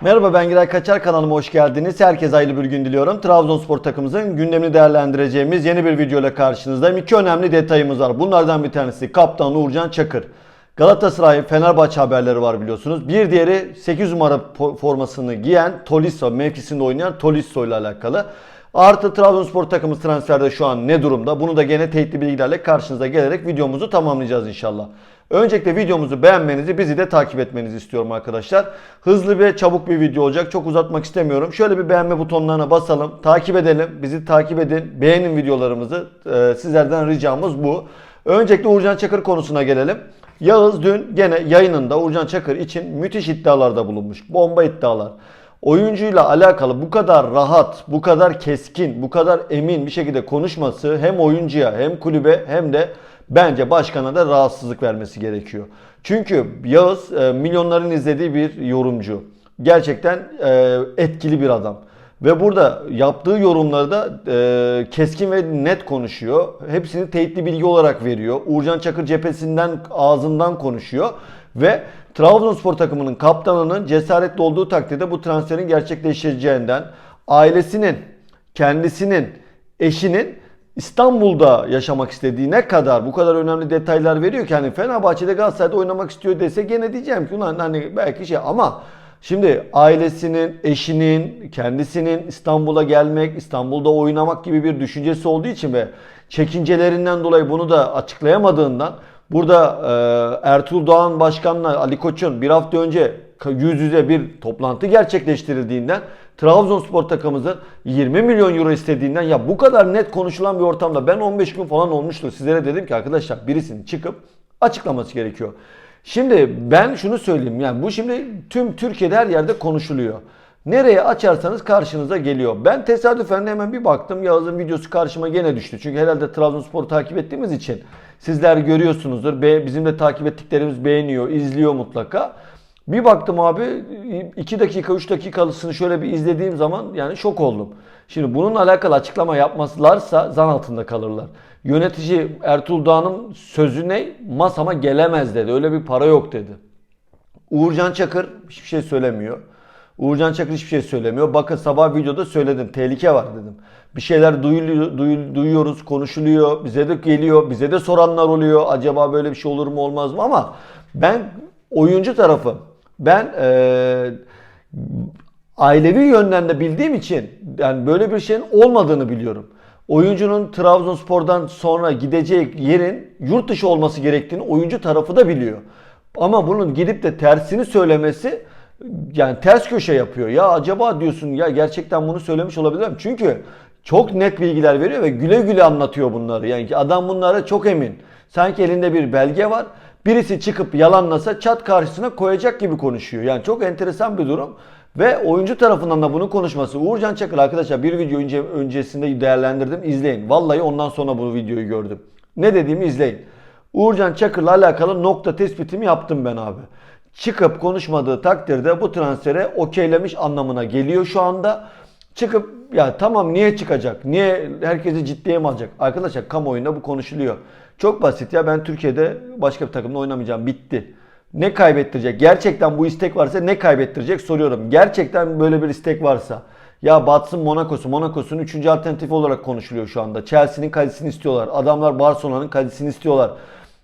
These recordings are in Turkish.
Merhaba ben Giray Kaçar kanalıma hoş geldiniz. Herkese hayırlı bir gün diliyorum. Trabzonspor takımımızın gündemini değerlendireceğimiz yeni bir video ile karşınızdayım. İki önemli detayımız var. Bunlardan bir tanesi kaptan Uğurcan Çakır. Galatasaray Fenerbahçe haberleri var biliyorsunuz. Bir diğeri 8 numara formasını giyen Tolisso mevkisinde oynayan Tolisso ile alakalı. Artı Trabzonspor takımı transferde şu an ne durumda? Bunu da gene teyitli bilgilerle karşınıza gelerek videomuzu tamamlayacağız inşallah. Öncelikle videomuzu beğenmenizi, bizi de takip etmenizi istiyorum arkadaşlar. Hızlı ve çabuk bir video olacak. Çok uzatmak istemiyorum. Şöyle bir beğenme butonlarına basalım. Takip edelim. Bizi takip edin. Beğenin videolarımızı. Ee, sizlerden ricamız bu. Öncelikle Uğurcan Çakır konusuna gelelim. Yağız dün gene yayınında Uğurcan Çakır için müthiş iddialarda bulunmuş. Bomba iddialar. Oyuncuyla alakalı bu kadar rahat, bu kadar keskin, bu kadar emin bir şekilde konuşması hem oyuncuya hem kulübe hem de bence başkana da rahatsızlık vermesi gerekiyor. Çünkü Yağız e, milyonların izlediği bir yorumcu. Gerçekten e, etkili bir adam. Ve burada yaptığı yorumları da e, keskin ve net konuşuyor. Hepsini teyitli bilgi olarak veriyor. Uğurcan Çakır cephesinden ağzından konuşuyor. Ve Trabzonspor takımının kaptanının cesaretli olduğu takdirde bu transferin gerçekleşeceğinden, ailesinin, kendisinin, eşinin İstanbul'da yaşamak istediğine kadar bu kadar önemli detaylar veriyor ki hani Fenerbahçe'de Galatasaray'da oynamak istiyor dese gene diyeceğim ki ulan hani belki şey ama şimdi ailesinin, eşinin, kendisinin İstanbul'a gelmek, İstanbul'da oynamak gibi bir düşüncesi olduğu için ve çekincelerinden dolayı bunu da açıklayamadığından burada e, Ertuğrul Doğan Başkan'la Ali Koç'un bir hafta önce yüz yüze bir toplantı gerçekleştirildiğinden Trabzonspor takımımızın 20 milyon euro istediğinden ya bu kadar net konuşulan bir ortamda ben 15 gün falan olmuştu. Sizlere dedim ki arkadaşlar birisinin çıkıp açıklaması gerekiyor. Şimdi ben şunu söyleyeyim yani bu şimdi tüm Türkiye'de her yerde konuşuluyor. Nereye açarsanız karşınıza geliyor. Ben tesadüfen hemen bir baktım Yağız'ın videosu karşıma gene düştü. Çünkü herhalde Trabzonspor'u takip ettiğimiz için sizler görüyorsunuzdur. Be- Bizim de takip ettiklerimiz beğeniyor, izliyor mutlaka. Bir baktım abi 2 dakika 3 dakikalısını şöyle bir izlediğim zaman yani şok oldum. Şimdi bununla alakalı açıklama yapmazlarsa zan altında kalırlar. Yönetici Ertuğrul Dağ'ın sözü ne? Masama gelemez dedi. Öyle bir para yok dedi. Uğurcan Çakır hiçbir şey söylemiyor. Uğurcan Çakır hiçbir şey söylemiyor. Bakın sabah videoda söyledim. Tehlike var dedim. Bir şeyler duyuluyor, duyu- duyuyoruz, konuşuluyor. Bize de geliyor. Bize de soranlar oluyor. Acaba böyle bir şey olur mu olmaz mı? Ama ben oyuncu tarafı ben eee, ailevi yönden de bildiğim için yani böyle bir şeyin olmadığını biliyorum. Oyuncunun Trabzonspor'dan sonra gideceği yerin yurt dışı olması gerektiğini oyuncu tarafı da biliyor. Ama bunun gidip de tersini söylemesi yani ters köşe yapıyor. Ya acaba diyorsun ya gerçekten bunu söylemiş olabilir mi? Çünkü çok net bilgiler veriyor ve güle güle anlatıyor bunları. Yani adam bunlara çok emin. Sanki elinde bir belge var. Birisi çıkıp yalanlasa çat karşısına koyacak gibi konuşuyor. Yani çok enteresan bir durum. Ve oyuncu tarafından da bunu konuşması. Uğurcan Çakır arkadaşlar bir video önce, öncesinde değerlendirdim. izleyin. Vallahi ondan sonra bu videoyu gördüm. Ne dediğimi izleyin. Uğurcan Çakır'la alakalı nokta tespitimi yaptım ben abi. Çıkıp konuşmadığı takdirde bu transfere okeylemiş anlamına geliyor şu anda. Çıkıp ya tamam niye çıkacak? Niye herkesi ciddiye mi alacak? Arkadaşlar kamuoyunda bu konuşuluyor. Çok basit ya ben Türkiye'de başka bir takımda oynamayacağım. Bitti. Ne kaybettirecek? Gerçekten bu istek varsa ne kaybettirecek soruyorum. Gerçekten böyle bir istek varsa. Ya batsın Monaco'su. Monaco'sunun 3. alternatifi olarak konuşuluyor şu anda. Chelsea'nin kalitesini istiyorlar. Adamlar Barcelona'nın kalitesini istiyorlar.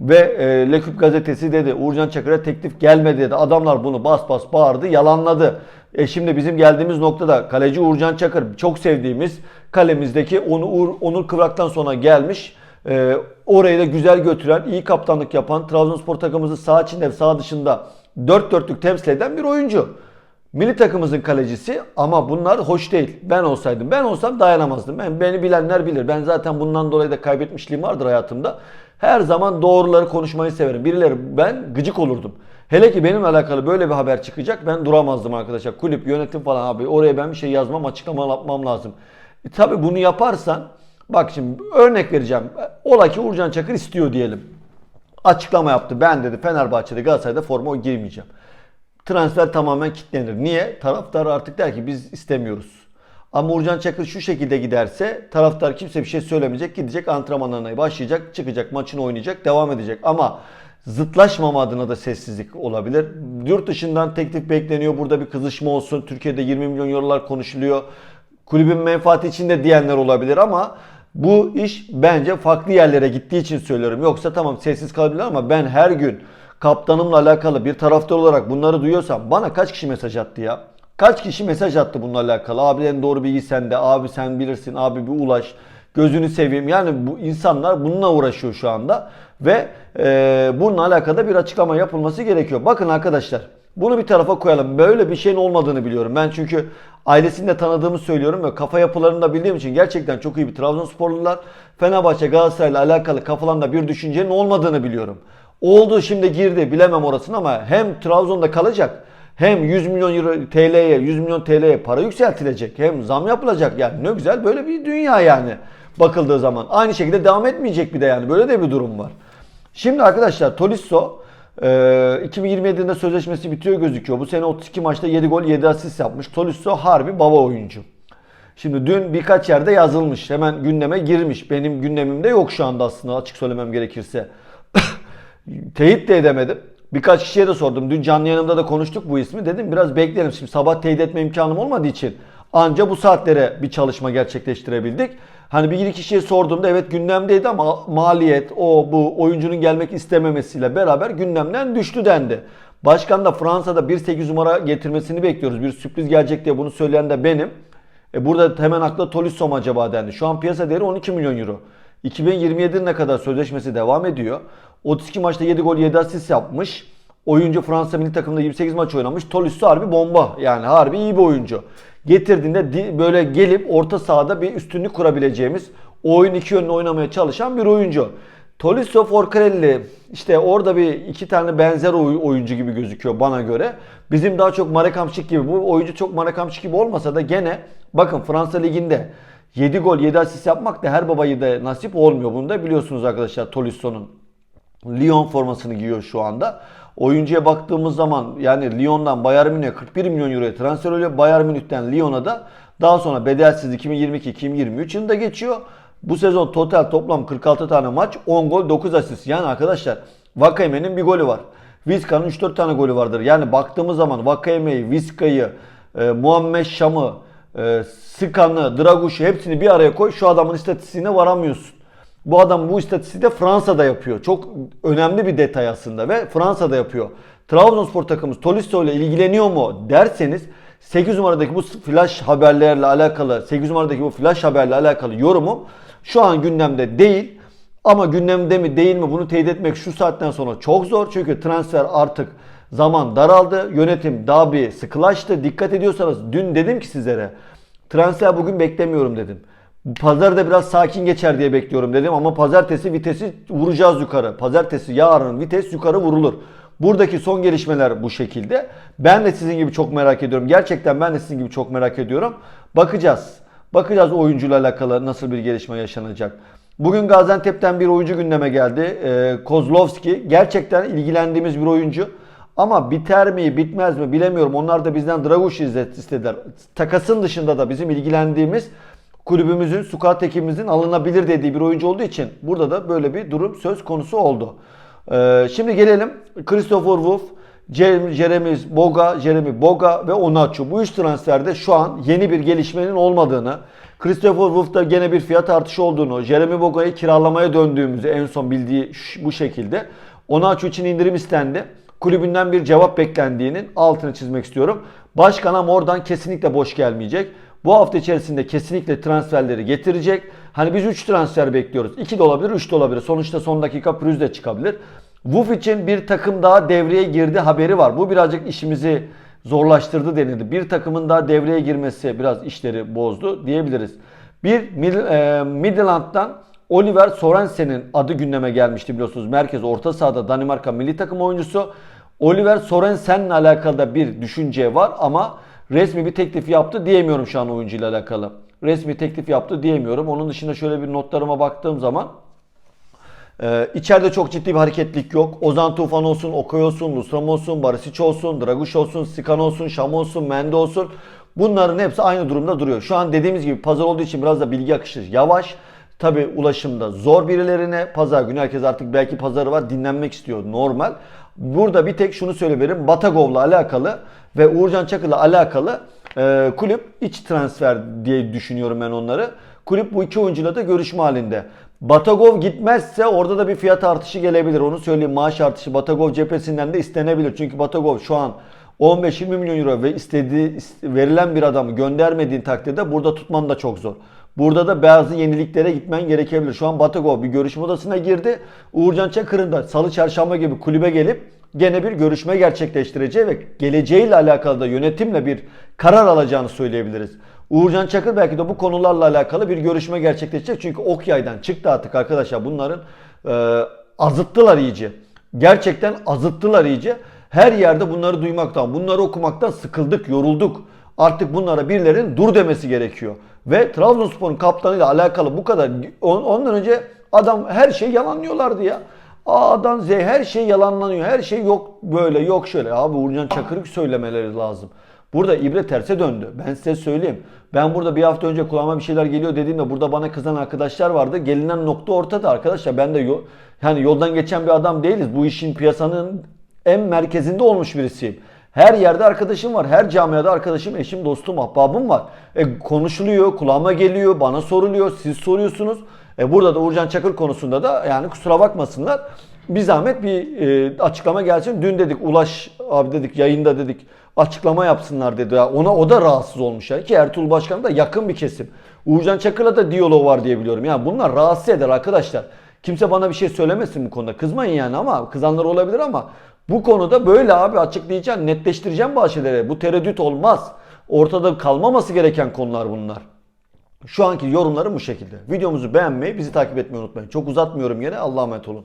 Ve e, Leküp gazetesi dedi Uğurcan Çakır'a teklif gelmedi dedi. Adamlar bunu bas bas bağırdı, yalanladı. E şimdi bizim geldiğimiz noktada kaleci Uğurcan Çakır çok sevdiğimiz kalemizdeki Onur, Onur Kıvrak'tan sonra gelmiş. E, orayı da güzel götüren, iyi kaptanlık yapan, Trabzonspor takımımızı sağ içinde sağ dışında dört dörtlük temsil eden bir oyuncu. Milli takımımızın kalecisi ama bunlar hoş değil. Ben olsaydım, ben olsam dayanamazdım. Ben beni bilenler bilir. Ben zaten bundan dolayı da kaybetmişliğim vardır hayatımda. Her zaman doğruları konuşmayı severim. Birileri ben gıcık olurdum. Hele ki benimle alakalı böyle bir haber çıkacak ben duramazdım arkadaşlar. Kulüp, yönetim falan abi oraya ben bir şey yazmam, açıklama yapmam lazım. E, tabii bunu yaparsan bak şimdi örnek vereceğim. Ola ki Uğurcan Çakır istiyor diyelim. Açıklama yaptı. Ben dedi Fenerbahçe'de Galatasaray'da forma giymeyeceğim. Transfer tamamen kilitlenir. Niye? Taraftar artık der ki biz istemiyoruz. Ama Uğurcan Çakır şu şekilde giderse taraftar kimse bir şey söylemeyecek. Gidecek antrenmanlarına başlayacak, çıkacak, maçını oynayacak, devam edecek. Ama zıtlaşmama adına da sessizlik olabilir. Yurt dışından teklif bekleniyor. Burada bir kızışma olsun. Türkiye'de 20 milyon eurolar konuşuluyor. Kulübün menfaati için de diyenler olabilir ama bu iş bence farklı yerlere gittiği için söylüyorum. Yoksa tamam sessiz kalabilir ama ben her gün kaptanımla alakalı bir taraftar olarak bunları duyuyorsam bana kaç kişi mesaj attı ya? Kaç kişi mesaj attı bununla alakalı? Abi en doğru bilgi sende. Abi sen bilirsin. Abi bir ulaş. Gözünü seveyim. Yani bu insanlar bununla uğraşıyor şu anda. Ve e, bununla alakalı bir açıklama yapılması gerekiyor. Bakın arkadaşlar. Bunu bir tarafa koyalım. Böyle bir şeyin olmadığını biliyorum. Ben çünkü ailesini de tanıdığımı söylüyorum ve kafa yapılarını da bildiğim için gerçekten çok iyi bir Trabzonsporlular. Fenerbahçe Galatasaray'la alakalı kafalarında bir düşüncenin olmadığını biliyorum. Oldu şimdi girdi bilemem orasını ama hem Trabzon'da kalacak hem 100 milyon euro TL'ye 100 milyon TL'ye para yükseltilecek hem zam yapılacak yani ne güzel böyle bir dünya yani bakıldığı zaman. Aynı şekilde devam etmeyecek bir de yani böyle de bir durum var. Şimdi arkadaşlar Tolisso e, 2027'de sözleşmesi bitiyor gözüküyor. Bu sene 32 maçta 7 gol 7 asist yapmış. Tolisso harbi baba oyuncu. Şimdi dün birkaç yerde yazılmış. Hemen gündeme girmiş. Benim gündemimde yok şu anda aslında açık söylemem gerekirse. Teyit de edemedim. Birkaç kişiye de sordum. Dün canlı yanımda da konuştuk bu ismi. Dedim biraz bekleyelim. Şimdi sabah teyit etme imkanım olmadığı için anca bu saatlere bir çalışma gerçekleştirebildik. Hani bir iki kişiye sorduğumda evet gündemdeydi ama maliyet, o bu oyuncunun gelmek istememesiyle beraber gündemden düştü dendi. Başkan da Fransa'da 1.8 numara getirmesini bekliyoruz. Bir sürpriz gelecek diye bunu söyleyen de benim. E burada hemen akla Tolisso mu acaba dendi. Şu an piyasa değeri 12 milyon euro. 2027'ne kadar sözleşmesi devam ediyor. 32 maçta 7 gol 7 asist yapmış. Oyuncu Fransa milli takımında 28 maç oynamış. Tolisso harbi bomba. Yani harbi iyi bir oyuncu. Getirdiğinde di- böyle gelip orta sahada bir üstünlük kurabileceğimiz oyun iki yönlü oynamaya çalışan bir oyuncu. Tolisso Forcarelli işte orada bir iki tane benzer oy- oyuncu gibi gözüküyor bana göre. Bizim daha çok Marek Hamšík gibi bu oyuncu çok Marek Hamšík gibi olmasa da gene bakın Fransa liginde 7 gol 7 asist yapmak da her babayı da nasip olmuyor. Bunu da biliyorsunuz arkadaşlar Tolisso'nun. Lyon formasını giyiyor şu anda. Oyuncuya baktığımız zaman yani Lyon'dan Bayern Münih'e 41 milyon euroya transfer oluyor. Bayern Münih'ten Lyon'a da daha sonra bedelsiz 2022-2023 yılında geçiyor. Bu sezon total toplam 46 tane maç, 10 gol, 9 asist. Yani arkadaşlar Vakayeme'nin bir golü var. Vizca'nın 3-4 tane golü vardır. Yani baktığımız zaman Vakayeme'yi, Vizca'yı, e, Muhammed Şam'ı, e, Sıkan'ı, Draguş'u hepsini bir araya koy. Şu adamın istatistiğine varamıyorsun. Bu adam bu istatistiği de Fransa'da yapıyor. Çok önemli bir detay aslında ve Fransa'da yapıyor. Trabzonspor takımımız Tolisso ile ilgileniyor mu derseniz 8 numaradaki bu flash haberlerle alakalı 8 numaradaki bu flash haberle alakalı yorumum şu an gündemde değil. Ama gündemde mi değil mi bunu teyit etmek şu saatten sonra çok zor. Çünkü transfer artık zaman daraldı. Yönetim daha bir sıkılaştı. Dikkat ediyorsanız dün dedim ki sizlere transfer bugün beklemiyorum dedim. Pazar da biraz sakin geçer diye bekliyorum dedim ama pazartesi vitesi vuracağız yukarı. Pazartesi yarın vites yukarı vurulur. Buradaki son gelişmeler bu şekilde. Ben de sizin gibi çok merak ediyorum. Gerçekten ben de sizin gibi çok merak ediyorum. Bakacağız. Bakacağız oyuncuyla alakalı nasıl bir gelişme yaşanacak. Bugün Gaziantep'ten bir oyuncu gündeme geldi. Ee, Kozlovski. Gerçekten ilgilendiğimiz bir oyuncu. Ama biter mi bitmez mi bilemiyorum. Onlar da bizden Draguş istediler. Takasın dışında da bizim ilgilendiğimiz kulübümüzün, scout ekibimizin alınabilir dediği bir oyuncu olduğu için burada da böyle bir durum söz konusu oldu. Ee, şimdi gelelim Christopher Wolf, Jeremy Boga, Jeremy Boga ve Onaçu. Bu üç transferde şu an yeni bir gelişmenin olmadığını, Christopher Wolf'ta gene bir fiyat artışı olduğunu, Jeremy Boga'yı kiralamaya döndüğümüzü en son bildiği bu şekilde. Onaçu için indirim istendi. Kulübünden bir cevap beklendiğinin altını çizmek istiyorum. Başkan ama oradan kesinlikle boş gelmeyecek. Bu hafta içerisinde kesinlikle transferleri getirecek. Hani biz 3 transfer bekliyoruz. 2 de olabilir, 3 de olabilir. Sonuçta son dakika pürüz de çıkabilir. Wolf için bir takım daha devreye girdi haberi var. Bu birazcık işimizi zorlaştırdı denildi. Bir takımın daha devreye girmesi biraz işleri bozdu diyebiliriz. Bir e, Midland'dan Oliver Sorensen'in adı gündeme gelmişti biliyorsunuz. Merkez orta sahada Danimarka milli takım oyuncusu. Oliver Sorensen'le alakalı da bir düşünce var ama resmi bir teklif yaptı diyemiyorum şu an oyuncuyla alakalı. Resmi teklif yaptı diyemiyorum. Onun dışında şöyle bir notlarıma baktığım zaman ee, içeride çok ciddi bir hareketlik yok. Ozan Tufan olsun, Okay olsun, Lusram olsun, Barisic olsun, Draguş olsun, Sikan olsun, Şam olsun, Mende olsun. Bunların hepsi aynı durumda duruyor. Şu an dediğimiz gibi pazar olduğu için biraz da bilgi akışı yavaş. Tabi ulaşımda zor birilerine. Pazar günü herkes artık belki pazarı var dinlenmek istiyor normal. Burada bir tek şunu söyleyebilirim. Batagov'la alakalı ve Uğurcan Çakır'la alakalı e, kulüp iç transfer diye düşünüyorum ben onları. Kulüp bu iki oyuncuyla da görüşme halinde. Batagov gitmezse orada da bir fiyat artışı gelebilir. Onu söyleyeyim maaş artışı Batagov cephesinden de istenebilir. Çünkü Batagov şu an 15-20 milyon euro ve istediği verilen bir adamı göndermediğin takdirde burada tutman da çok zor. Burada da bazı yeniliklere gitmen gerekebilir. Şu an Batagov bir görüşme odasına girdi. Uğurcan Çakır'ın da salı çarşamba gibi kulübe gelip gene bir görüşme gerçekleştireceği ve geleceğiyle alakalı da yönetimle bir karar alacağını söyleyebiliriz. Uğurcan Çakır belki de bu konularla alakalı bir görüşme gerçekleşecek. Çünkü ok yaydan çıktı artık arkadaşlar bunların e, azıttılar iyice. Gerçekten azıttılar iyice. Her yerde bunları duymaktan, bunları okumaktan sıkıldık, yorulduk. Artık bunlara birilerinin dur demesi gerekiyor. Ve Trabzonspor'un kaptanıyla alakalı bu kadar on- ondan önce adam her şeyi yalanlıyorlardı ya. A'dan Z her şey yalanlanıyor. Her şey yok böyle yok şöyle. Abi Uğurcan Çakır'ı söylemeleri lazım. Burada ibre terse döndü. Ben size söyleyeyim. Ben burada bir hafta önce kulağıma bir şeyler geliyor dediğimde burada bana kızan arkadaşlar vardı. Gelinen nokta ortada arkadaşlar. Ben de yo- yani yoldan geçen bir adam değiliz. Bu işin piyasanın en merkezinde olmuş birisiyim. Her yerde arkadaşım var. Her camiada arkadaşım, eşim, dostum, ahbabım var. E, konuşuluyor, kulağıma geliyor, bana soruluyor, siz soruyorsunuz. E, burada da Uğurcan Çakır konusunda da yani kusura bakmasınlar. Bir zahmet bir e, açıklama gelsin. Dün dedik Ulaş abi dedik yayında dedik açıklama yapsınlar dedi. Ya ona o da rahatsız olmuş ya. Ki Ertuğrul Başkan da yakın bir kesim. Uğurcan Çakır'la da diyalog var diye biliyorum. Yani bunlar rahatsız eder arkadaşlar. Kimse bana bir şey söylemesin bu konuda. Kızmayın yani ama kızanlar olabilir ama bu konuda böyle abi açıklayacaksın, netleştireceğim bazı şeyleri. Bu tereddüt olmaz. Ortada kalmaması gereken konular bunlar. Şu anki yorumlarım bu şekilde. Videomuzu beğenmeyi, bizi takip etmeyi unutmayın. Çok uzatmıyorum yine. Allah'a emanet olun.